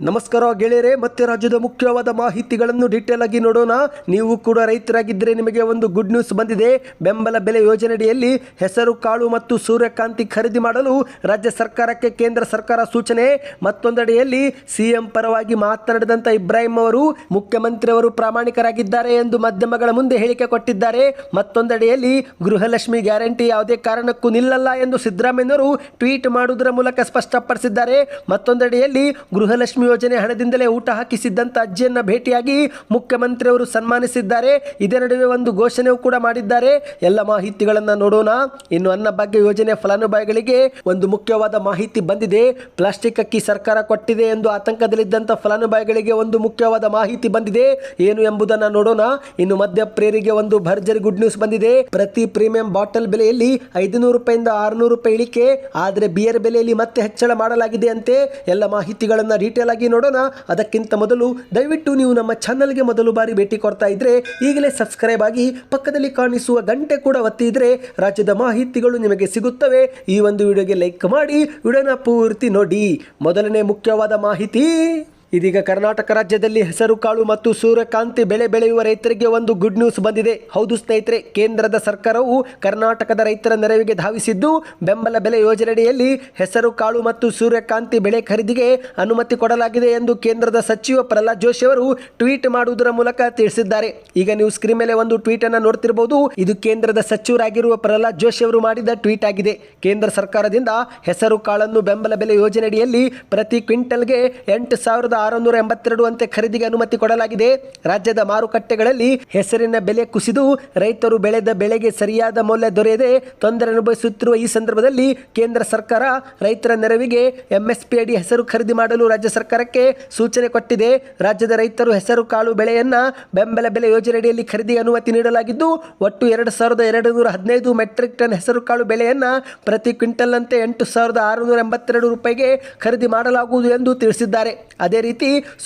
ನಮಸ್ಕಾರ ಗೆಳೆಯರೆ, ಮತ್ತೆ ರಾಜ್ಯದ ಮುಖ್ಯವಾದ ಮಾಹಿತಿಗಳನ್ನು ಡೀಟೇಲ್ ಆಗಿ ನೋಡೋಣ. ನೀವು ಕೂಡ ರೈತರಾಗಿದ್ದರೆ ನಿಮಗೆ ಒಂದು ಗುಡ್ ನ್ಯೂಸ್ ಬಂದಿದೆ. ಬೆಂಬಲ ಬೆಲೆ ಯೋಜನೆಯಡಿಯಲ್ಲಿ ಹೆಸರು, ಕಾಳು ಮತ್ತು ಸೂರ್ಯಕಾಂತಿ ಖರೀದಿ ಮಾಡಲು ರಾಜ್ಯ ಸರ್ಕಾರಕ್ಕೆ ಕೇಂದ್ರ ಸರ್ಕಾರ ಸೂಚನೆ. ಮತ್ತೊಂದೆಡೆಯಲ್ಲಿ ಸಿಎಂ ಪರವಾಗಿ ಮಾತನಾಡಿದಂಥ ಇಬ್ರಾಹಿಂ ಅವರು ಮುಖ್ಯಮಂತ್ರಿಯವರು ಪ್ರಾಮಾಣಿಕರಾಗಿದ್ದಾರೆ ಎಂದು ಮಾಧ್ಯಮಗಳ ಮುಂದೆ ಹೇಳಿಕೆ ಕೊಟ್ಟಿದ್ದಾರೆ. ಮತ್ತೊಂದೆಡೆಯಲ್ಲಿ ಗೃಹಲಕ್ಷ್ಮಿ ಗ್ಯಾರಂಟಿ ಯಾವುದೇ ಕಾರಣಕ್ಕೂ ನಿಲ್ಲಲ್ಲ ಎಂದು ಸಿದ್ದರಾಮಯ್ಯವರು ಟ್ವೀಟ್ ಮಾಡುವುದರ ಮೂಲಕ ಸ್ಪಷ್ಟಪಡಿಸಿದ್ದಾರೆ. ಮತ್ತೊಂದೆಡೆಯಲ್ಲಿ ಗೃಹಲಕ್ಷ್ಮಿ ಯೋಜನೆ ಹಣದಿಂದಲೇ ಊಟ ಹಾಕಿಸಿದ್ದಂಥ ಅಜ್ಜಿಯನ್ನ ಭೇಟಿಯಾಗಿ ಮುಖ್ಯಮಂತ್ರಿಯವರು ಸನ್ಮಾನಿಸಿದ್ದಾರೆ. ಇದೇ ನಡುವೆ ಒಂದು ಘೋಷಣೆಯೂ ಕೂಡ ಮಾಡಿದ್ದಾರೆ. ಎಲ್ಲ ಮಾಹಿತಿಗಳನ್ನು ನೋಡೋಣ. ಇನ್ನು ಅನ್ನಭಾಗ್ಯ ಯೋಜನೆ ಫಲಾನುಭವಿಗಳಿಗೆ ಒಂದು ಮುಖ್ಯವಾದ ಮಾಹಿತಿ ಬಂದಿದೆ. ಪ್ಲಾಸ್ಟಿಕ್ ಅಕ್ಕಿ ಸರ್ಕಾರ ಕೊಟ್ಟಿದೆ ಎಂದು ಆತಂಕದಲ್ಲಿದ್ದಂಥ ಫಲಾನುಭವಿಗಳಿಗೆ ಒಂದು ಮುಖ್ಯವಾದ ಮಾಹಿತಿ ಬಂದಿದೆ. ಏನು ಎಂಬುದನ್ನು ನೋಡೋಣ. ಇನ್ನು ಮಧ್ಯಪ್ರಿಯರಿಗೆ ಒಂದು ಭರ್ಜರಿ ಗುಡ್ ನ್ಯೂಸ್ ಬಂದಿದೆ. ಪ್ರತಿ ಪ್ರೀಮಿಯಂ ಬಾಟಲ್ ಬೆಲೆಯಲ್ಲಿ ಐದುನೂರು ರೂಪಾಯಿಂದ ಆರುನೂರು ರೂಪಾಯಿ ಇಳಿಕೆ. ಆದರೆ ಬಿಯರ್ ಬೆಲೆಯಲ್ಲಿ ಮತ್ತೆ ಹೆಚ್ಚಳ ಮಾಡಲಾಗಿದೆ ಅಂತೆ ಎಲ್ಲ ಮಾಹಿತಿಗಳನ್ನು ಡೀಟೇಲ್ ಆಗಿ ನೋಡೋಣ. ಅದಕ್ಕಿಂತ ಮೊದಲು ದಯವಿಟ್ಟು ನೀವು ನಮ್ಮ ಚಾನಲ್ಗೆ ಮೊದಲು ಬಾರಿ ಭೇಟಿ ಕೊಡ್ತಾ ಇದ್ರೆ ಈಗಲೇ ಸಬ್ಸ್ಕ್ರೈಬ್ ಆಗಿ ಪಕ್ಕದಲ್ಲಿ ಕಾಣಿಸುವ ಗಂಟೆ ಕೂಡ ಒತ್ತಿ ಇದ್ರೆ ರಾಜ್ಯದ ಮಾಹಿತಿಗಳು ನಿಮಗೆ ಸಿಗುತ್ತವೆ. ಈ ಒಂದು ವಿಡಿಯೋಗೆ ಲೈಕ್ ಮಾಡಿ. ವಿಡಿಯೋನ ಪೂರ್ತಿ ನೋಡಿ. ಮೊದಲನೇ ಮುಖ್ಯವಾದ ಮಾಹಿತಿ. ಇದೀಗ ಕರ್ನಾಟಕ ರಾಜ್ಯದಲ್ಲಿ ಹೆಸರುಕಾಳು ಮತ್ತು ಸೂರ್ಯಕಾಂತಿ ಬೆಳೆ ಬೆಳೆಯುವ ರೈತರಿಗೆ ಒಂದು ಗುಡ್ ನ್ಯೂಸ್ ಬಂದಿದೆ. ಹೌದು ಸ್ನೇಹಿತರೆ, ಕೇಂದ್ರದ ಸರ್ಕಾರವು ಕರ್ನಾಟಕದ ರೈತರ ನೆರವಿಗೆ ಧಾವಿಸಿದ್ದು, ಬೆಂಬಲ ಬೆಲೆ ಯೋಜನೆಯಡಿಯಲ್ಲಿ ಹೆಸರುಕಾಳು ಮತ್ತು ಸೂರ್ಯಕಾಂತಿ ಬೆಳೆ ಖರೀದಿಗೆ ಅನುಮತಿ ಕೊಡಲಾಗಿದೆ ಎಂದು ಕೇಂದ್ರದ ಸಚಿವ ಪ್ರಹ್ಲಾದ್ ಜೋಶಿ ಅವರು ಟ್ವೀಟ್ ಮಾಡುವುದರ ಮೂಲಕ ತಿಳಿಸಿದ್ದಾರೆ. ಈಗ ನೀವು ಸ್ಕ್ರೀನ್ ಮೇಲೆ ಒಂದು ಟ್ವೀಟ್ ಅನ್ನು ನೋಡ್ತಿರಬಹುದು ಇದು ಕೇಂದ್ರದ ಸಚಿವರಾಗಿರುವ ಪ್ರಹ್ಲಾದ್ ಜೋಶಿ ಅವರು ಮಾಡಿದ ಟ್ವೀಟ್ ಆಗಿದೆ. ಕೇಂದ್ರ ಸರ್ಕಾರದಿಂದ ಹೆಸರು, ಕಾಳನ್ನು ಬೆಂಬಲ ಬೆಲೆ ಯೋಜನೆಯಡಿಯಲ್ಲಿ ಪ್ರತಿ ಕ್ವಿಂಟಲ್ಗೆ ಎಂಟು ಸಾವಿರದ ಆರುನೂರ ಎಂಬತ್ತೆರಡು ಅಂತೆ ಖರೀದಿಗೆ ಅನುಮತಿ ಕೊಡಲಾಗಿದೆ. ರಾಜ್ಯದ ಮಾರುಕಟ್ಟೆಗಳಲ್ಲಿ ಹೆಸರಿನ ಬೆಲೆ ಕುಸಿದು ರೈತರು ಬೆಳೆದ ಬೆಳೆಗೆ ಸರಿಯಾದ ಮೌಲ್ಯ ದೊರೆಯದೆ ತೊಂದರೆ ಅನುಭವಿಸುತ್ತಿರುವ ಈ ಸಂದರ್ಭದಲ್ಲಿ ಕೇಂದ್ರ ಸರ್ಕಾರ ರೈತರ ನೆರವಿಗೆ ಎಂಎಸ್ಪಿ ಅಡಿ ಹೆಸರು ಖರೀದಿ ಮಾಡಲು ರಾಜ್ಯ ಸರ್ಕಾರಕ್ಕೆ ಸೂಚನೆ ಕೊಟ್ಟಿದೆ. ರಾಜ್ಯದ ರೈತರು ಹೆಸರು, ಕಾಳು ಬೆಳೆಯನ್ನ ಬೆಂಬಲ ಬೆಲೆ ಯೋಜನೆಯಡಿಯಲ್ಲಿ ಖರೀದಿ ಅನುಮತಿ ನೀಡಲಾಗಿದ್ದು, ಒಟ್ಟು ಎರಡು ಸಾವಿರದ ಎರಡು ನೂರ ಹದಿನೈದು ಮೆಟ್ರಿಕ್ ಟನ್ ಹೆಸರು, ಕಾಳು ಬೆಳೆಯನ್ನ ಪ್ರತಿ ಕ್ವಿಂಟಲ್ನಂತೆ ಎಂಟು ಸಾವಿರದ ಆರುನೂರ ಎಂಬತ್ತೆರಡು ರೂಪಾಯಿಗೆ ಖರೀದಿ ಮಾಡಲಾಗುವುದು ಎಂದು ತಿಳಿಸಿದ್ದಾರೆ. ಅದೇ ರೀತಿ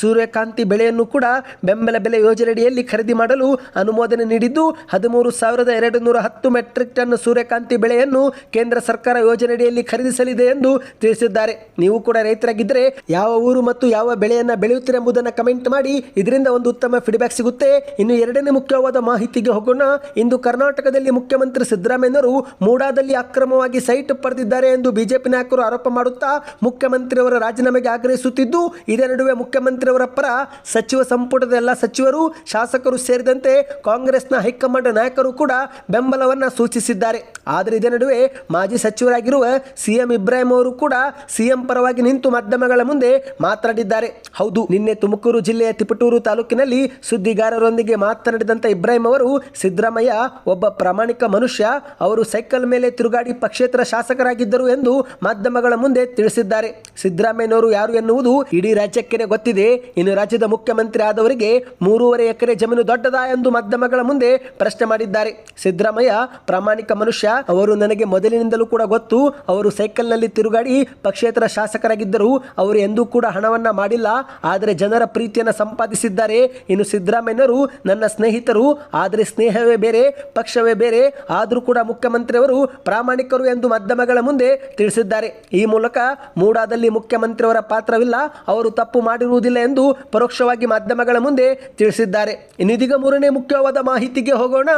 ಸೂರ್ಯಕಾಂತಿ ಬೆಳೆಯನ್ನು ಕೂಡ ಬೆಂಬಲ ಬೆಲೆ ಯೋಜನೆಯಡಿಯಲ್ಲಿ ಖರೀದಿ ಮಾಡಲು ಅನುಮೋದನೆ ನೀಡಿದ್ದು, ಹದಿಮೂರು ಸಾವಿರದ ಎರಡು ನೂರ ಹತ್ತು ಮೆಟ್ರಿಕ್ ಟನ್ ಸೂರ್ಯಕಾಂತಿ ಬೆಳೆಯನ್ನು ಕೇಂದ್ರ ಸರ್ಕಾರ ಯೋಜನೆಯಡಿಯಲ್ಲಿ ಖರೀದಿಸಲಿದೆ ಎಂದು ತಿಳಿಸಿದ್ದಾರೆ. ನೀವು ಕೂಡ ರೈತರಾಗಿದ್ದರೆ ಯಾವ ಊರು ಮತ್ತು ಯಾವ ಬೆಳೆಯನ್ನು ಬೆಳೆಯುತ್ತೀರಿ ಎಂಬುದನ್ನು ಕಮೆಂಟ್ ಮಾಡಿ, ಇದರಿಂದ ಒಂದು ಉತ್ತಮ ಫೀಡ್ಬ್ಯಾಕ್ ಸಿಗುತ್ತೆ. ಇನ್ನು ಎರಡನೇ ಮುಖ್ಯವಾದ ಮಾಹಿತಿಗೆ ಹೋಗೋಣ. ಇಂದು ಕರ್ನಾಟಕದಲ್ಲಿ ಮುಖ್ಯಮಂತ್ರಿ ಸಿದ್ದರಾಮಯ್ಯನವರು ಮೂಡಾದಲ್ಲಿ ಅಕ್ರಮವಾಗಿ ಸೈಟ್ ಪಡೆದಿದ್ದಾರೆ ಎಂದು ಬಿಜೆಪಿ ನಾಯಕರು ಆರೋಪ ಮಾಡುತ್ತಾ ಮುಖ್ಯಮಂತ್ರಿಯವರ ರಾಜೀನಾಮೆಗೆ ಆಗ್ರಹಿಸುತ್ತಿದ್ದು ಇದೇ ನಡುವೆ ಮುಖ್ಯಮಂತ್ರಿಯವರ ಪರ ಸಚಿವ ಸಂಪುಟದ ಎಲ್ಲ ಸಚಿವರು, ಶಾಸಕರು ಸೇರಿದಂತೆ ಕಾಂಗ್ರೆಸ್ನ ಹೈಕಮಾಂಡ್ ನಾಯಕರು ಕೂಡ ಬೆಂಬಲವನ್ನು ಸೂಚಿಸಿದ್ದಾರೆ. ಆದರೆ ಇದೇ ನಡುವೆ ಮಾಜಿ ಸಚಿವರಾಗಿರುವ ಸಿಎಂ ಇಬ್ರಾಹಿಂ ಅವರು ಕೂಡ ಸಿಎಂ ಪರವಾಗಿ ನಿಂತು ಮಾಧ್ಯಮಗಳ ಮುಂದೆ ಮಾತನಾಡಿದ್ದಾರೆ. ಹೌದು, ನಿನ್ನೆ ತುಮಕೂರು ಜಿಲ್ಲೆಯ ತಿಪಟೂರು ತಾಲೂಕಿನಲ್ಲಿ ಸುದ್ದಿಗಾರರೊಂದಿಗೆ ಮಾತನಾಡಿದಂಥ ಇಬ್ರಾಹಿಂ ಅವರು, ಸಿದ್ದರಾಮಯ್ಯ ಒಬ್ಬ ಪ್ರಾಮಾಣಿಕ ಮನುಷ್ಯ, ಅವರು ಸೈಕಲ್ ಮೇಲೆ ತಿರುಗಾಡಿ ಪಕ್ಷೇತರ ಶಾಸಕರಾಗಿದ್ದರು ಎಂದು ಮಾಧ್ಯಮಗಳ ಮುಂದೆ ತಿಳಿಸಿದ್ದಾರೆ. ಸಿದ್ದರಾಮಯ್ಯನವರು ಯಾರು ಎನ್ನುವುದು ಇಡೀ ರಾಜ್ಯಕ್ಕೆ ಗೊತ್ತಿದೆ. ಇನ್ನು ರಾಜ್ಯದ ಮುಖ್ಯಮಂತ್ರಿ ಆದವರಿಗೆ ಮೂರುವರೆ ಎಕರೆ ಜಮೀನು ದೊಡ್ಡದಾ ಎಂದು ಮಾಧ್ಯಮಗಳ ಮುಂದೆ ಪ್ರಶ್ನೆ ಮಾಡಿದ್ದಾರೆ. ಸಿದ್ದರಾಮಯ್ಯ, ಪ್ರಾಮಾಣಿಕ ಮನುಷ್ಯ, ಅವರು ನನಗೆ ಮೊದಲಿನಿಂದಲೂ ಕೂಡ ಗೊತ್ತು, ಅವರು ಸೈಕಲ್ನಲ್ಲಿ ತಿರುಗಾಡಿ ಪಕ್ಷೇತರ ಶಾಸಕರಾಗಿದ್ದರು ಅವರು ಎಂದೂ ಕೂಡ ಹಣವನ್ನ ಮಾಡಿಲ್ಲ, ಆದರೆ ಜನರ ಪ್ರೀತಿಯನ್ನು ಸಂಪಾದಿಸಿದ್ದಾರೆ. ಇನ್ನು ಸಿದ್ದರಾಮಯ್ಯನವರು ನನ್ನ ಸ್ನೇಹಿತರು, ಆದರೆ ಸ್ನೇಹವೇ ಬೇರೆ, ಪಕ್ಷವೇ ಬೇರೆ, ಆದರೂ ಕೂಡ ಮುಖ್ಯಮಂತ್ರಿಯವರು ಪ್ರಾಮಾಣಿಕರು ಎಂದು ಮಾಧ್ಯಮಗಳ ಮುಂದೆ ತಿಳಿಸಿದ್ದಾರೆ. ಈ ಮೂಲಕ ಮೂಡಾದಲ್ಲಿ ಮುಖ್ಯಮಂತ್ರಿಯವರ ಪಾತ್ರವಿಲ್ಲ, ಅವರು ತಪ್ಪು ಮಾಡಿರುವುದಿಲ್ಲ ಎಂದು ಪರೋಕ್ಷವಾಗಿ ಮಾಧ್ಯಮಗಳ ಮುಂದೆ ತಿಳಿಸಿದ್ದಾರೆ. ಇನ್ನಿದೀಗ ಮೂರನೇ ಮುಖ್ಯವಾದ ಮಾಹಿತಿಗೆ ಹೋಗೋಣ.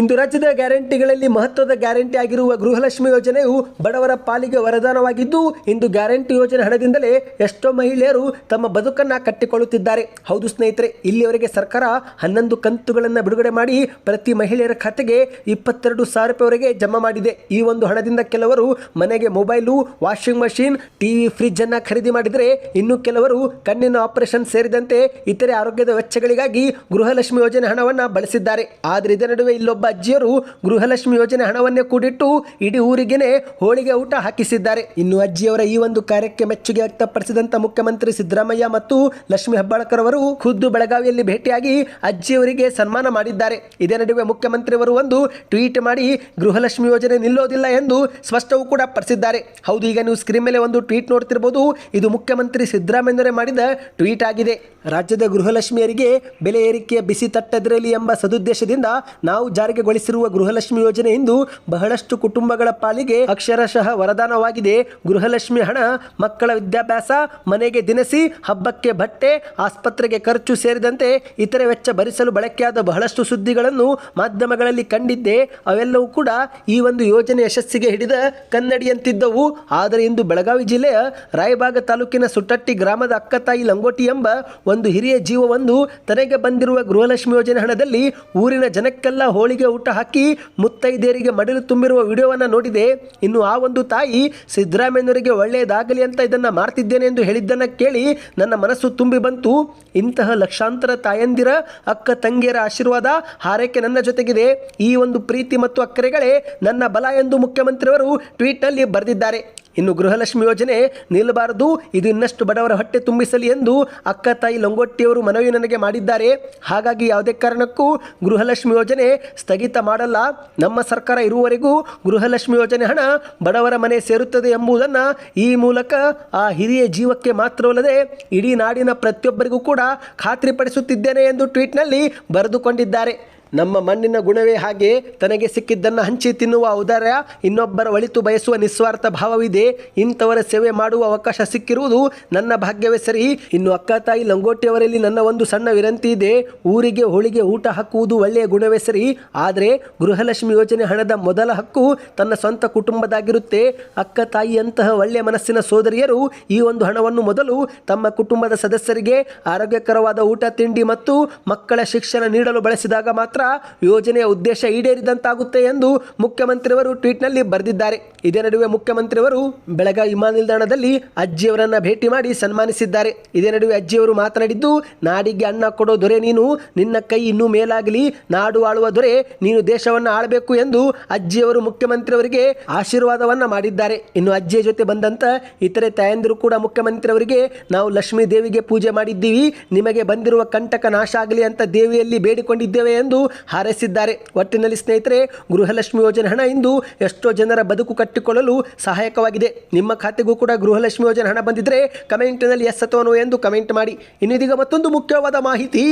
ಇಂದು ರಾಜ್ಯದ ಗ್ಯಾರಂಟಿಗಳಲ್ಲಿ ಮಹತ್ವದ ಗ್ಯಾರಂಟಿ ಆಗಿರುವ ಗೃಹಲಕ್ಷ್ಮಿ ಯೋಜನೆಯು ಬಡವರ ಪಾಲಿಗೆ ವರದಾನವಾಗಿದ್ದು, ಇಂದು ಗ್ಯಾರಂಟಿ ಯೋಜನೆ ಹಣದಿಂದಲೇ ಎಷ್ಟೋ ಮಹಿಳೆಯರು ತಮ್ಮ ಬದುಕನ್ನ ಕಟ್ಟಿಕೊಳ್ಳುತ್ತಿದ್ದಾರೆ. ಹೌದು ಸ್ನೇಹಿತರೆ, ಇಲ್ಲಿಯವರೆಗೆ ಸರ್ಕಾರ ಹನ್ನೊಂದು ಕಂತುಗಳನ್ನು ಬಿಡುಗಡೆ ಮಾಡಿ ಪ್ರತಿ ಮಹಿಳೆಯರ ಖಾತೆಗೆ ಇಪ್ಪತ್ತೆರಡು ಸಾವಿರ ರೂಪಾಯಿವರೆಗೆ ಜಮಾ ಮಾಡಿದೆ. ಈ ಒಂದು ಹಣದಿಂದ ಕೆಲವರು ಮನೆಗೆ mobile, washing machine, TV fridge ಅನ್ನ ಖರೀದಿ ಮಾಡಿದರೆ ಇನ್ನು ಕೆಲವರು ಕಣ್ಣಿನ ಆಪರೇಷನ್ ಸೇರಿದಂತೆ ಇತರೆ ಆರೋಗ್ಯದ ವೆಚ್ಚಗಳಿಗಾಗಿ ಗೃಹಲಕ್ಷ್ಮಿ ಯೋಜನೆ ಹಣವನ್ನು ಬಳಸಿದ್ದಾರೆ. ಆದರೆ ಇದರ ನಡುವೆ ಇಲ್ಲೊಬ್ಬ ಅಜ್ಜಿಯರು ಗೃಹಲಕ್ಷ್ಮಿ ಯೋಜನೆ ಹಣವನ್ನೇ ಕೂಡಿಟ್ಟು ಇಡೀ ಊರಿಗೆನೆ ಹೋಳಿಗೆ ಊಟ ಹಾಕಿಸಿದ್ದಾರೆ. ಇನ್ನು ಅಜ್ಜಿಯವರ ಈ ಒಂದು ಕಾರ್ಯಕ್ಕೆ ಮೆಚ್ಚುಗೆ ವ್ಯಕ್ತಪಡಿಸಿದಂತ ಮುಖ್ಯಮಂತ್ರಿ ಸಿದ್ದರಾಮಯ್ಯ ಮತ್ತು ಲಕ್ಷ್ಮಿ ಹೆಬ್ಬಾಳ್ಕರ್ ಅವರು ಖುದ್ದು ಬೆಳಗಾವಿಯಲ್ಲಿ ಭೇಟಿಯಾಗಿ ಅಜ್ಜಿಯವರಿಗೆ ಸನ್ಮಾನ ಮಾಡಿದ್ದಾರೆ. ಇದೇ ನಡುವೆ ಮುಖ್ಯಮಂತ್ರಿಯವರು ಒಂದು ಟ್ವೀಟ್ ಮಾಡಿ ಗೃಹಲಕ್ಷ್ಮಿ ಯೋಜನೆ ನಿಲ್ಲೋದಿಲ್ಲ ಎಂದು ಸ್ಪಷ್ಟವೂ ಕೂಡ ಪಡಿಸಿದ್ದಾರೆ. ಹೌದು, ಈಗ ನೀವು ಸ್ಕ್ರೀನ್ ಮೇಲೆ ಒಂದು ಟ್ವೀಟ್ ನೋಡ್ತಿರ್ಬೋದು. ಇದು ಮುಖ್ಯಮಂತ್ರಿ ಸಿದ್ದರಾಮಯ್ಯರೇ ಮಾಡಿದ ಟ್ವೀಟ್ ಆಗಿದೆ. ರಾಜ್ಯದ ಗೃಹಲಕ್ಷ್ಮಿಯರಿಗೆ ಬೆಲೆ ಏರಿಕೆಯ ಬಿಸಿ ತಟ್ಟದಿರಲಿ ಎಂಬ ಸದುದ್ದೇಶದಿಂದ ನಾವು ಜಾರಿಗೆಗೊಳಿಸಿರುವ ಗೃಹಲಕ್ಷ್ಮಿ ಯೋಜನೆ ಇಂದು ಬಹಳಷ್ಟು ಕುಟುಂಬಗಳ ಪಾಲಿಗೆ ಅಕ್ಷರಶಃ ವರದಾನವಾಗಿದೆ. ಗೃಹಲಕ್ಷ್ಮಿ ಹಣ, ಮಕ್ಕಳ ವಿದ್ಯಾಭ್ಯಾಸ, ಮನೆಗೆ ದಿನಸಿ, ಹಬ್ಬಕ್ಕೆ ಬಟ್ಟೆ, ಆಸ್ಪತ್ರೆಗೆ ಖರ್ಚು ಸೇರಿದಂತೆ ಇತರೆ ವೆಚ್ಚ ಭರಿಸಲು ಬಳಕೆಯಾದ ಬಹಳಷ್ಟು ಸುದ್ದಿಗಳನ್ನು ಮಾಧ್ಯಮಗಳಲ್ಲಿ ಕಂಡಿದ್ದೆ. ಅವೆಲ್ಲವೂ ಕೂಡ ಈ ಒಂದು ಯೋಜನೆ ಯಶಸ್ಸಿಗೆ ಹಿಡಿದ ಕನ್ನಡಿಯಂತಿದ್ದವು. ಆದರೆ ಇಂದು ಬೆಳಗಾವಿ ಜಿಲ್ಲೆಯ ರಾಯಬಾಗ ತಾಲೂಕಿನ ಸುಟ್ಟಟ್ಟಿ ಗ್ರಾಮದ ಅಕ್ಕತಾಯಿ ಲಂಗೋಟಿ ಎಂಬ ಒಂದು ಹಿರಿಯ ಜೀವವೊಂದು ತನಗೆ ಬಂದಿರುವ ಗೃಹಲಕ್ಷ್ಮಿ ಯೋಜನೆ ಹಣದಲ್ಲಿ ಊರಿನ ಜನಕ್ಕೆಲ್ಲ ಹೋಳಿಗೆ ಊಟ ಹಾಕಿ ಮುತ್ತೈದೆಯರಿಗೆ ಮಡಿಲು ತುಂಬಿರುವ ವಿಡಿಯೋವನ್ನು ನೋಡಿದೆ. ಇನ್ನು ಆ ಒಂದು ತಾಯಿ ಸಿದ್ದರಾಮಯ್ಯನವರಿಗೆ ಒಳ್ಳೆಯದಾಗಲಿ ಅಂತ ಇದನ್ನು ಮಾಡ್ತಿದ್ದೇನೆ ಎಂದು ಹೇಳಿದ್ದನ್ನು ಕೇಳಿ ನನ್ನ ಮನಸ್ಸು ತುಂಬಿ ಬಂತು. ಇಂತಹ ಲಕ್ಷಾಂತರ ತಾಯಂದಿರ, ಅಕ್ಕ ತಂಗಿಯರ ಆಶೀರ್ವಾದ ಹಾರೈಕೆ ನನ್ನ ಜೊತೆಗಿದೆ. ಈ ಒಂದು ಪ್ರೀತಿ ಮತ್ತು ಅಕ್ಕರೆಗಳೇ ನನ್ನ ಬಲ ಎಂದು ಮುಖ್ಯಮಂತ್ರಿಯವರು ಟ್ವೀಟ್ನಲ್ಲಿ ಬರೆದಿದ್ದಾರೆ. ಇನ್ನು ಗೃಹಲಕ್ಷ್ಮಿ ಯೋಜನೆ ನಿಲ್ಲಬಾರದು. ಇದು ಇನ್ನಷ್ಟು ಬಡವರ ಹೊಟ್ಟೆ ತುಂಬಿಸಲಿ ಎಂದು ಅಕ್ಕ, ತಾಯಿ ಲಂಗೋಟ್ಟಿಯವರು ಮನವಿ ನನಗೆ ಮಾಡಿದ್ದಾರೆ. ಹಾಗಾಗಿ ಯಾವುದೇ ಕಾರಣಕ್ಕೂ ಗೃಹಲಕ್ಷ್ಮಿ ಯೋಜನೆ ಸ್ಥಗಿತ ಮಾಡಲ್ಲ. ನಮ್ಮ ಸರ್ಕಾರ ಇರುವವರೆಗೂ ಗೃಹಲಕ್ಷ್ಮಿ ಯೋಜನೆ ಹಣ ಬಡವರ ಮನೆ ಸೇರುತ್ತದೆ ಎಂಬುದನ್ನು ಈ ಮೂಲಕ ಆ ಹಿರಿಯ ಜೀವಕ್ಕೆ ಮಾತ್ರವಲ್ಲದೆ ಇಡೀ ನಾಡಿನ ಪ್ರತಿಯೊಬ್ಬರಿಗೂ ಕೂಡ ಖಾತ್ರಿಪಡಿಸುತ್ತಿದ್ದೇನೆ ಎಂದು ಟ್ವೀಟ್ನಲ್ಲಿ ಬರೆದುಕೊಂಡಿದ್ದಾರೆ. ನಮ್ಮ ಮಣ್ಣಿನ ಗುಣವೇ ಹಾಗೆ ತನಗೆ ಸಿಕ್ಕಿದ್ದನ್ನು ಹಂಚಿ ತಿನ್ನುವ ಔದಾರ್ಯ, ಇನ್ನೊಬ್ಬರ ಒಳಿತು ಬಯಸುವ ನಿಸ್ವಾರ್ಥ ಭಾವವಿದೆ. ಇಂಥವರ ಸೇವೆ ಮಾಡುವ ಅವಕಾಶ ಸಿಕ್ಕಿರುವುದು ನನ್ನ ಭಾಗ್ಯವೇ ಸರಿ. ಇನ್ನು ಅಕ್ಕ ತಾಯಿ ಲಂಗೋಟಿಯವರಲ್ಲಿ ನನ್ನ ಒಂದು ಸಣ್ಣ ವಿನಂತಿ ಇದೆ. ಊರಿಗೆ ಹೋಳಿಗೆ ಊಟ ಹಾಕುವುದು ಒಳ್ಳೆಯ ಗುಣವೇ ಸರಿ. ಆದರೆ ಗೃಹಲಕ್ಷ್ಮಿ ಯೋಜನೆ ಹಣದ ಮೊದಲ ಹಕ್ಕು ತನ್ನ ಸ್ವಂತ ಕುಟುಂಬದಾಗಿರುತ್ತೆ. ಅಕ್ಕ ತಾಯಿಯಂತಹ ಒಳ್ಳೆಯ ಮನಸ್ಸಿನ ಸೋದರಿಯರು ಈ ಒಂದು ಹಣವನ್ನು ಮೊದಲು ತಮ್ಮ ಕುಟುಂಬದ ಸದಸ್ಯರಿಗೆ ಆರೋಗ್ಯಕರವಾದ ಊಟ, ತಿಂಡಿ ಮತ್ತು ಮಕ್ಕಳ ಶಿಕ್ಷಣ ನೀಡಲು ಬಳಸಿದಾಗ ಮಾತ್ರ ಯೋಜನೆಯ ಉದ್ದೇಶ ಈಡೇರಿದಂತಾಗುತ್ತೆ ಎಂದು ಮುಖ್ಯಮಂತ್ರಿಯವರು ಟ್ವೀಟ್ನಲ್ಲಿ ಬರೆದಿದ್ದಾರೆ. ಇದೇ ನಡುವೆ ಮುಖ್ಯಮಂತ್ರಿಯವರು ಬೆಳಗಾವಿ ವಿಮಾನ ನಿಲ್ದಾಣದಲ್ಲಿ ಅಜ್ಜಿಯವರನ್ನ ಭೇಟಿ ಮಾಡಿ ಸನ್ಮಾನಿಸಿದ್ದಾರೆ. ಇದೇ ನಡುವೆ ಅಜ್ಜಿಯವರು ಮಾತನಾಡಿದ್ದು, ನಾಡಿಗೆ ಅನ್ನ ಕೊಡೋ ದೊರೆ ನೀನು, ನಿನ್ನ ಕೈ ಇನ್ನೂ ಮೇಲಾಗಲಿ, ನಾಡು ಆಳುವ ದೊರೆ ನೀನು ದೇಶವನ್ನು ಆಳಬೇಕು ಎಂದು ಅಜ್ಜಿಯವರು ಮುಖ್ಯಮಂತ್ರಿಯವರಿಗೆ ಆಶೀರ್ವಾದವನ್ನ ಮಾಡಿದ್ದಾರೆ. ಇನ್ನು ಅಜ್ಜಿಯ ಜೊತೆ ಬಂದಂತ ಇತರೆ ತಾಯಂದಿರು ಕೂಡ ಮುಖ್ಯಮಂತ್ರಿಯವರಿಗೆ, ನಾವು ಲಕ್ಷ್ಮೀ ದೇವಿಗೆ ಪೂಜೆ ಮಾಡಿದ್ದೀವಿ, ನಿಮಗೆ ಬಂದಿರುವ ಕಂಟಕ ನಾಶ ಆಗಲಿ ಅಂತ ದೇವಿಯಲ್ಲಿ ಬೇಡಿಕೊಂಡಿದ್ದೇವೆ ಎಂದು ಹಾರೈಸಿದ್ದಾರೆ. ಒಟ್ಟಿನಲ್ಲಿ ಸ್ನೇಹಿತರೆ, ಗೃಹಲಕ್ಷ್ಮಿ ಯೋಜನೆ ಹಣ ಇಂದು ಎಷ್ಟೋ ಜನರ ಬದುಕು ಕಟ್ಟಿಕೊಳ್ಳಲು ಸಹಾಯಕವಾಗಿದೆ. ನಿಮ್ಮ ಖಾತೆಗೂ ಕೂಡ ಗೃಹಲಕ್ಷ್ಮಿ ಯೋಜನೆ ಹಣ ಬಂದಿದ್ರೆ ಕಮೆಂಟ್ನಲ್ಲಿ ಎಸ್ ಅಥವಾ ಎಂದು ಕಮೆಂಟ್ ಮಾಡಿ. ಇನ್ನಿದೀಗ ಮತ್ತೊಂದು ಮುಖ್ಯವಾದ ಮಾಹಿತಿ.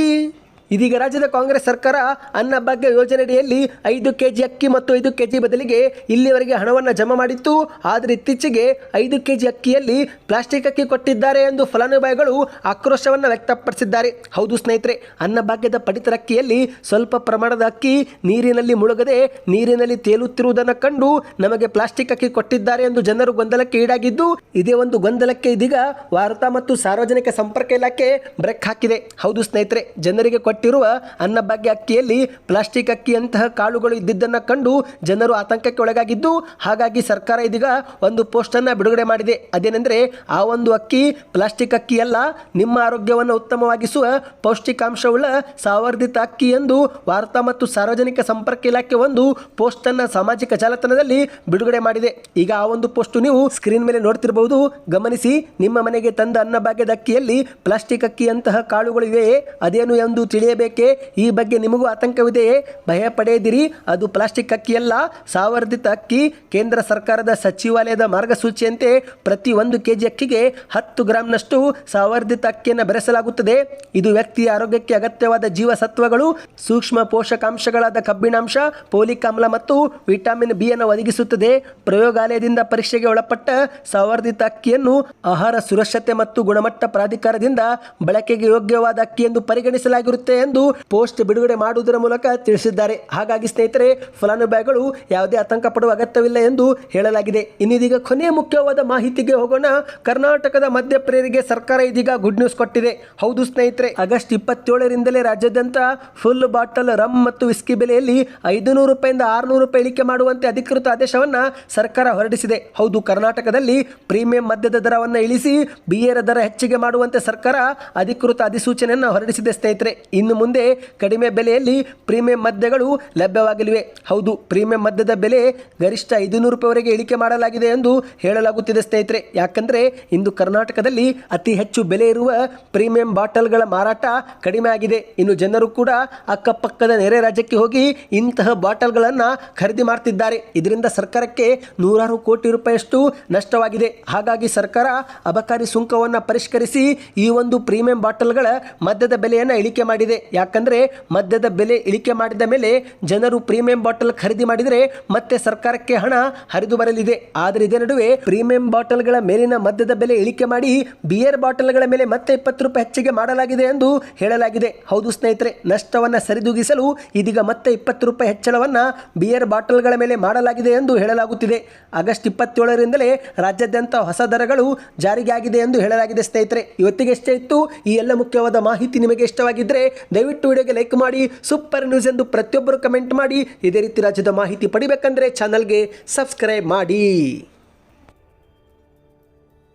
ಇದೀಗ ರಾಜ್ಯದ ಕಾಂಗ್ರೆಸ್ ಸರ್ಕಾರ ಅನ್ನಭಾಗ್ಯ ಯೋಜನೆಯಡಿಯಲ್ಲಿ ಐದು ಕೆ ಜಿ ಅಕ್ಕಿ ಮತ್ತು ಐದು ಕೆ ಜಿ ಬದಲಿಗೆ ಇಲ್ಲಿವರೆಗೆ ಹಣವನ್ನು ಜಮಾ ಮಾಡಿತ್ತು. ಆದರೆ ಇತ್ತೀಚೆಗೆ ಐದು ಕೆ ಜಿ ಅಕ್ಕಿಯಲ್ಲಿ ಪ್ಲಾಸ್ಟಿಕ್ ಅಕ್ಕಿ ಕೊಟ್ಟಿದ್ದಾರೆ ಎಂದು ಫಲಾನುಭವಿಗಳು ಆಕ್ರೋಶವನ್ನು ವ್ಯಕ್ತಪಡಿಸಿದ್ದಾರೆ. ಹೌದು ಸ್ನೇಹಿತರೆ ಅನ್ನಭಾಗ್ಯದ ಪಡಿತರ ಅಕ್ಕಿಯಲ್ಲಿ ಸ್ವಲ್ಪ ಪ್ರಮಾಣದ ಅಕ್ಕಿ ನೀರಿನಲ್ಲಿ ಮುಳುಗದೆ ನೀರಿನಲ್ಲಿ ತೇಲುತ್ತಿರುವುದನ್ನು ಕಂಡು ನಮಗೆ ಪ್ಲಾಸ್ಟಿಕ್ ಅಕ್ಕಿ ಕೊಟ್ಟಿದ್ದಾರೆ ಎಂದು ಜನರು ಗೊಂದಲಕ್ಕೆ ಈಡಾಗಿದ್ದು, ಇದೇ ಒಂದು ಗೊಂದಲಕ್ಕೆ ಇದೀಗ ವಾರ್ತಾ ಮತ್ತು ಸಾರ್ವಜನಿಕ ಸಂಪರ್ಕ ಇಲಾಖೆ ಬ್ರೇಕ್ ಹಾಕಿದೆ. ಹೌದು ಸ್ನೇಹಿತರೆ, ಜನರಿಗೆ ಕೊಟ್ಟಿರುವ ಅನ್ನಭಾಗ್ಯ ಅಕ್ಕಿಯಲ್ಲಿ ಪ್ಲಾಸ್ಟಿಕ್ ಅಕ್ಕಿಯಂತಹ ಕಾಳುಗಳು ಇದ್ದಿದ್ದನ್ನು ಕಂಡು ಜನರು ಆತಂಕಕ್ಕೆ ಒಳಗಾಗಿದ್ದು, ಹಾಗಾಗಿ ಸರ್ಕಾರ ಇದೀಗ ಒಂದು ಪೋಸ್ಟನ್ನು ಬಿಡುಗಡೆ ಮಾಡಿದೆ. ಅದೇನೆಂದರೆ, ಆ ಒಂದು ಅಕ್ಕಿ ಪ್ಲಾಸ್ಟಿಕ್ ಅಕ್ಕಿ ಅಲ್ಲ ನಿಮ್ಮ ಆರೋಗ್ಯವನ್ನು ಉತ್ತಮವಾಗಿಸುವ ಪೌಷ್ಟಿಕಾಂಶವುಳ್ಳ ಸಾವರ್ಧಿತ ಅಕ್ಕಿ ಎಂದು ವಾರ್ತಾ ಮತ್ತು ಸಾರ್ವಜನಿಕ ಸಂಪರ್ಕ ಇಲಾಖೆ ಒಂದು ಪೋಸ್ಟನ್ನು ಸಾಮಾಜಿಕ ಜಾಲತಾಣದಲ್ಲಿ ಬಿಡುಗಡೆ ಮಾಡಿದೆ. ಈಗ ಆ ಒಂದು ಪೋಸ್ಟ್ ನೀವು ಸ್ಕ್ರೀನ್ ಮೇಲೆ ನೋಡ್ತಿರಬಹುದು. ಗಮನಿಸಿ, ನಿಮ್ಮ ಮನೆಗೆ ತಂದ ಅನ್ನಭಾಗ್ಯದ ಅಕ್ಕಿಯಲ್ಲಿ ಪ್ಲಾಸ್ಟಿಕ್ ಅಕ್ಕಿಯಂತಹ ಕಾಳುಗಳು ಇವೆಯೇ? ಅದೇನು ಎಂದು ತಿಳಿಯಬೇಕೇ ಈ ಬಗ್ಗೆ ನಿಮಗೂ ಆತಂಕವಿದೆಯೇ? ಭಯ ಪಡೆಯದಿರಿ ಅದು ಪ್ಲಾಸ್ಟಿಕ್ ಅಕ್ಕಿಯಲ್ಲ. ಸಾವರ್ಧಿತ ಅಕ್ಕಿ ಕೇಂದ್ರ ಸರ್ಕಾರದ ಸಚಿವಾಲಯದ ಮಾರ್ಗಸೂಚಿಯಂತೆ ಪ್ರತಿ ಒಂದು ಕೆಜಿ ಅಕ್ಕಿಗೆ ಹತ್ತು ಗ್ರಾಂನಷ್ಟು ಸಾವರ್ಧಿತ ಅಕ್ಕಿಯನ್ನು ಬೆರೆಸಲಾಗುತ್ತದೆ. ಇದು ವ್ಯಕ್ತಿಯ ಆರೋಗ್ಯಕ್ಕೆ ಅಗತ್ಯವಾದ ಜೀವಸತ್ವಗಳು, ಸೂಕ್ಷ್ಮ ಪೋಷಕಾಂಶಗಳಾದ ಕಬ್ಬಿಣಾಂಶ, ಪೋಲಿಕ್ ಆಮ್ಲ ಮತ್ತು ವಿಟಮಿನ್ ಬಿ ಅನ್ನು ಒದಗಿಸುತ್ತದೆ. ಪ್ರಯೋಗಾಲಯದಿಂದ ಪರೀಕ್ಷೆಗೆ ಒಳಪಟ್ಟ ಸಾವರ್ಧಿತ ಅಕ್ಕಿಯನ್ನು ಆಹಾರ ಸುರಕ್ಷತೆ ಮತ್ತು ಗುಣಮಟ್ಟ ಪ್ರಾಧಿಕಾರದಿಂದ ಬಳಕೆಗೆ ಯೋಗ್ಯವಾದ ಅಕ್ಕಿ ಎಂದು ಪರಿಗಣಿಸಲಾಗಿರುತ್ತೆ. ಎಂದು ಪೋಸ್ಟ್ ಬಿಡುಗಡೆ ಮಾಡುವುದರ ಮೂಲಕ ತಿಳಿಸಿದ್ದಾರೆ. ಹಾಗಾಗಿ ಸ್ನೇಹಿತರೆ, ಫಲಾನುಭವಿಗಳು ಯಾವುದೇ ಆತಂಕ ಪಡುವ ಅಗತ್ಯವಿಲ್ಲ ಎಂದು ಹೇಳಲಾಗಿದೆ. ಇನ್ನಿದೀಗ ಕೊನೆಯ ಮುಖ್ಯವಾದ ಮಾಹಿತಿಗೆ ಹೋಗೋಣ. ಕರ್ನಾಟಕದ ಮಧ್ಯಪ್ರಿಯರಿಗೆ ಸರ್ಕಾರ ಇದೀಗ ಗುಡ್ ನ್ಯೂಸ್ ಕೊಟ್ಟಿದೆ. ಹೌದು ಸ್ನೇಹಿತರೆ, ಆಗಸ್ಟ್ ಇಪ್ಪತ್ತೇಳರಿಂದಲೇ ರಾಜ್ಯಾದ್ಯಂತ ಫುಲ್ ಬಾಟಲ್ ರಮ್ ಮತ್ತು ವಿಸ್ಕಿ ಬೆಲೆಯಲ್ಲಿ ಐದುನೂರು ರೂಪಾಯಿಂದ ಆರುನೂರು ರೂಪಾಯಿ ಇಳಿಕೆ ಮಾಡುವಂತೆ ಅಧಿಕೃತ ಆದೇಶವನ್ನ ಸರ್ಕಾರ ಹೊರಡಿಸಿದೆ. ಹೌದು, ಕರ್ನಾಟಕದಲ್ಲಿ ಪ್ರೀಮಿಯಂ ಮದ್ಯದ ದರವನ್ನು ಇಳಿಸಿ ಬಿಯರ ದರ ಹೆಚ್ಚಿಗೆ ಮಾಡುವಂತೆ ಸರ್ಕಾರ ಅಧಿಕೃತ ಅಧಿಸೂಚನೆಯನ್ನು ಹೊರಡಿಸಿದೆ ಸ್ನೇಹಿತರೆ. ಇನ್ನು ಮುಂದೆ ಕಡಿಮೆ ಬೆಲೆಯಲ್ಲಿ ಪ್ರೀಮಿಯಂ ಮದ್ಯಗಳು ಲಭ್ಯವಾಗಲಿವೆ. ಹೌದು, ಪ್ರೀಮಿಯಂ ಮದ್ಯದ ಬೆಲೆ ಗರಿಷ್ಠ ಐದುನೂರು ರೂಪಾಯಿವರೆಗೆ ಇಳಿಕೆ ಮಾಡಲಾಗಿದೆ ಎಂದು ಹೇಳಲಾಗುತ್ತಿದೆ ಸ್ನೇಹಿತರೆ. ಯಾಕಂದ್ರೆ ಇಂದು ಕರ್ನಾಟಕದಲ್ಲಿ ಅತಿ ಹೆಚ್ಚು ಬೆಲೆ ಇರುವ ಪ್ರೀಮಿಯಂ ಬಾಟಲ್ಗಳ ಮಾರಾಟ ಕಡಿಮೆ ಆಗಿದೆ. ಇನ್ನು ಜನರು ಕೂಡ ಅಕ್ಕಪಕ್ಕದ ನೆರೆ ರಾಜ್ಯಕ್ಕೆ ಹೋಗಿ ಇಂತಹ ಬಾಟಲ್ಗಳನ್ನು ಖರೀದಿ ಮಾಡ್ತಿದ್ದಾರೆ. ಇದರಿಂದ ಸರ್ಕಾರಕ್ಕೆ ನೂರಾರು ಕೋಟಿ ರೂಪಾಯಿಯಷ್ಟು ನಷ್ಟವಾಗಿದೆ. ಹಾಗಾಗಿ ಸರ್ಕಾರ ಅಬಕಾರಿ ಸುಂಕವನ್ನು ಪರಿಷ್ಕರಿಸಿ ಈ ಒಂದು ಪ್ರೀಮಿಯಂ ಬಾಟಲ್ಗಳ ಮದ್ಯದ ಬೆಲೆಯನ್ನು ಇಳಿಕೆ ಮಾಡಿದೆ. ಯಾಕಂದ್ರೆ ಮದ್ಯದ ಬೆಲೆ ಇಳಿಕೆ ಮಾಡಿದ ಮೇಲೆ ಜನರು ಪ್ರೀಮಿಯಂ ಬಾಟಲ್ ಖರೀದಿ ಮಾಡಿದರೆ ಮತ್ತೆ ಸರ್ಕಾರಕ್ಕೆ ಹಣ ಹರಿದು ಬರಲಿದೆ. ಆದರೆ ಇದೇ ನಡುವೆ ಪ್ರೀಮಿಯಂ ಬಾಟಲ್ಗಳ ಮೇಲಿನ ಮದ್ಯದ ಬೆಲೆ ಇಳಿಕೆ ಮಾಡಿ ಬಿಯರ್ ಬಾಟಲ್ಗಳ ಮೇಲೆ ಮತ್ತೆ ಇಪ್ಪತ್ತು ರೂಪಾಯಿ ಹೆಚ್ಚಿಗೆ ಮಾಡಲಾಗಿದೆ ಎಂದು ಹೇಳಲಾಗಿದೆ. ಹೌದು ಸ್ನೇಹಿತರೆ, ನಷ್ಟವನ್ನು ಸರಿದೂಗಿಸಲು ಇದೀಗ ಮತ್ತೆ ಇಪ್ಪತ್ತು ರೂಪಾಯಿ ಹೆಚ್ಚಳವನ್ನ ಬಿಯರ್ ಬಾಟಲ್ಗಳ ಮೇಲೆ ಮಾಡಲಾಗಿದೆ ಎಂದು ಹೇಳಲಾಗುತ್ತಿದೆ. ಆಗಸ್ಟ್ ಇಪ್ಪತ್ತೇಳರಿಂದಲೇ ರಾಜ್ಯಾದ್ಯಂತ ಹೊಸ ದರಗಳು ಜಾರಿಗೆ ಆಗಿದೆ ಎಂದು ಹೇಳಲಾಗಿದೆ ಸ್ನೇಹಿತರೆ. ಇವತ್ತಿಗೆ ಎಷ್ಟೇ ಇತ್ತು, ಈ ಎಲ್ಲ ಮುಖ್ಯವಾದ ಮಾಹಿತಿ ನಿಮಗೆ ಇಷ್ಟವಾಗಿದ್ದರೆ ದಯವಿಟ್ಟು ವಿಡಿಯೋಗೆ ಲೈಕ್ ಮಾಡಿ, ಸೂಪರ್ ನ್ಯೂಸ್ ಎಂದು ಪ್ರತಿಯೊಬ್ಬರು ಕಮೆಂಟ್ ಮಾಡಿ. ಇದೇ ರೀತಿ ರಾಜ್ಯದ ಮಾಹಿತಿ ಪಡಿಬೇಕಂದ್ರೆ ಚಾನಲ್ಗೆ ಸಬ್ಸ್ಕ್ರೈಬ್ ಮಾಡಿ.